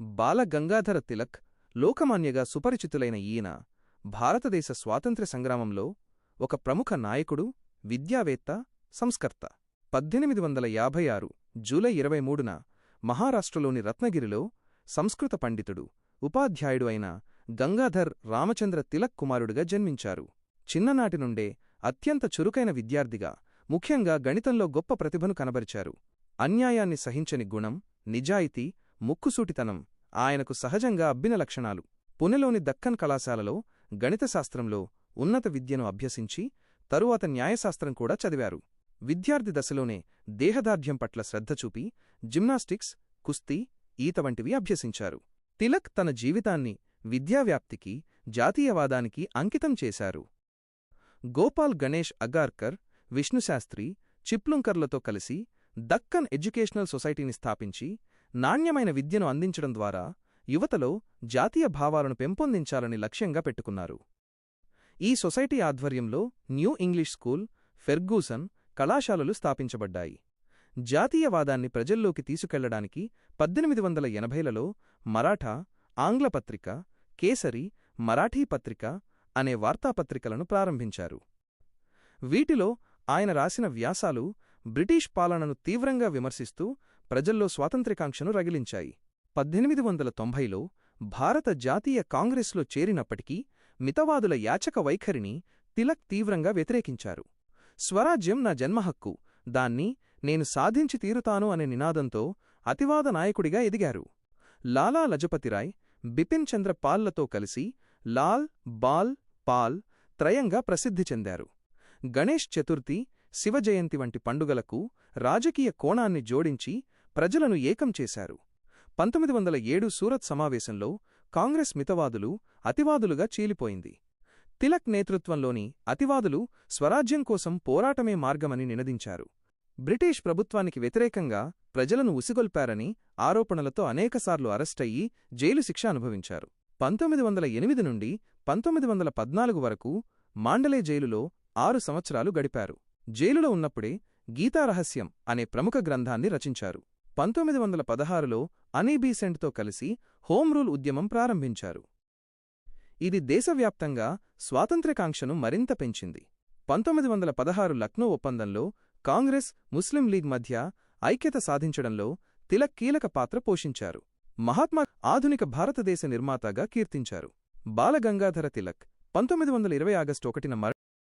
బాల గంగాధర తిలక్ లోకమాన్యగా సుపరిచితులైన ఈయన భారతదేశ స్వాతంత్ర్య సంగ్రామంలో ఒక ప్రముఖ నాయకుడు విద్యావేత్త సంస్కర్త. పద్దెనిమిది వందల యాభై ఆరు జూలై ఇరవై మూడున మహారాష్ట్రలోని రత్నగిరిలో సంస్కృత పండితుడు ఉపాధ్యాయుడు అయిన గంగాధర్ రామచంద్ర తిలక్ కుమారుడిగా జన్మించారు. చిన్ననాటి నుండే అత్యంత చురుకైన విద్యార్థిగా ముఖ్యంగా గణితంలో గొప్ప ప్రతిభను కనబరిచారు. అన్యాయాన్ని సహించని గుణం నిజాయితీ ముక్కుసూటితనం ఆయనకు సహజంగా అబ్బిన లక్షణాలు. పుణెలోని దక్కన్ కళాశాలలో గణితశాస్త్రంలో ఉన్నత విద్యను అభ్యసించి తరువాత న్యాయశాస్త్రం కూడా చదివారు. విద్యార్థి దశలోనే దేహదార్ఢ్యం పట్ల శ్రద్ధ చూపి జిమ్నాస్టిక్స్ కుస్తీ ఈత వంటివి అభ్యసించారు. తిలక్ తన జీవితాన్ని విద్యావ్యాప్తికి జాతీయవాదానికి అంకితం చేశారు. గోపాల్ గణేష్ అగార్కర్ విష్ణుశాస్త్రి చిప్లుంకర్లతో కలిసి దక్కన్ ఎడ్యుకేషనల్ సొసైటీని స్థాపించి నాణ్యమైన విద్యను అందించడం ద్వారా యువతలో జాతీయ భావాలను పెంపొందించాలని లక్ష్యంగా పెట్టుకున్నారు. ఈ సొసైటీ ఆధ్వర్యంలో న్యూ ఇంగ్లీష్ స్కూల్ ఫెర్గూసన్ కళాశాలలు స్థాపించబడ్డాయి. జాతీయవాదాన్ని ప్రజల్లోకి తీసుకెళ్ళడానికి పద్దెనిమిది వందల ఎనభైలలో మరాఠా ఆంగ్లపత్రిక కేసరి మరాఠీ పత్రిక అనే వార్తాపత్రికలను ప్రారంభించారు. వీటిలో ఆయన రాసిన వ్యాసాలు బ్రిటిష్ పాలనను తీవ్రంగా విమర్శిస్తూ ప్రజల్లో స్వాతంత్ర్యకాంక్షను రగిలించాయి. పద్దెనిమిది వందల తొంభైలో భారత జాతీయ కాంగ్రెస్లో చేరినప్పటికీ మితవాదుల యాచక వైఖరిని తిలక్ తీవ్రంగా వ్యతిరేకించారు. స్వరాజ్యం నా జన్మహక్కు దాన్ని నేను సాధించి తీరుతాను అనే నినాదంతో అతివాద నాయకుడిగా ఎదిగారు. లాలా లజపతిరాయ్ బిపిన్ చంద్ర పాల్లతో కలిసి లాల్ బాల్ పాల్ త్రయంగా ప్రసిద్ధి చెందారు. గణేష్ చతుర్థి శివజయంతి వంటి పండుగలకు రాజకీయ కోణాన్ని జోడించి ప్రజలను ఏకం చేశారు. పంతొమ్మిది వందల ఏడు సూరత్ సమావేశంలో కాంగ్రెస్ మితవాదులు అతివాదులుగా చీలిపోయింది. తిలక్ నేతృత్వంలోని అతివాదులు స్వరాజ్యం కోసం పోరాటమే మార్గమని నినదించారు. బ్రిటిష్ ప్రభుత్వానికి వ్యతిరేకంగా ప్రజలను ఉసిగొల్పారని ఆరోపణలతో అనేకసార్లు అరెస్టయ్యి జైలు శిక్ష అనుభవించారు. పంతొమ్మిది వందల ఎనిమిది నుండి పంతొమ్మిది వందల పద్నాలుగు వరకు మాండలే జైలులో ఆరు సంవత్సరాలు గడిపారు. జైలులో ఉన్నప్పుడే గీతారహస్యం అనే ప్రముఖ గ్రంథాన్ని రచించారు. పంతొమ్మిది వందల పదహారులో అనీబీసెంట్తో కలిసి హోం రూల్ ఉద్యమం ప్రారంభించారు. ఇది దేశవ్యాప్తంగా స్వాతంత్ర్యకాంక్షను మరింత పెంచింది. పంతొమ్మిది వందల పదహారు లక్నో ఒప్పందంలో కాంగ్రెస్ ముస్లిం లీగ్ మధ్య ఐక్యత సాధించడంలో తిలక్ కీలక పాత్ర పోషించారు. మహాత్మా ఆధునిక భారతదేశ నిర్మాతగా కీర్తించారు. బాలగంగాధర తిలక్ పంతొమ్మిది వందల ఇరవై ఆగస్టు ఒకటిన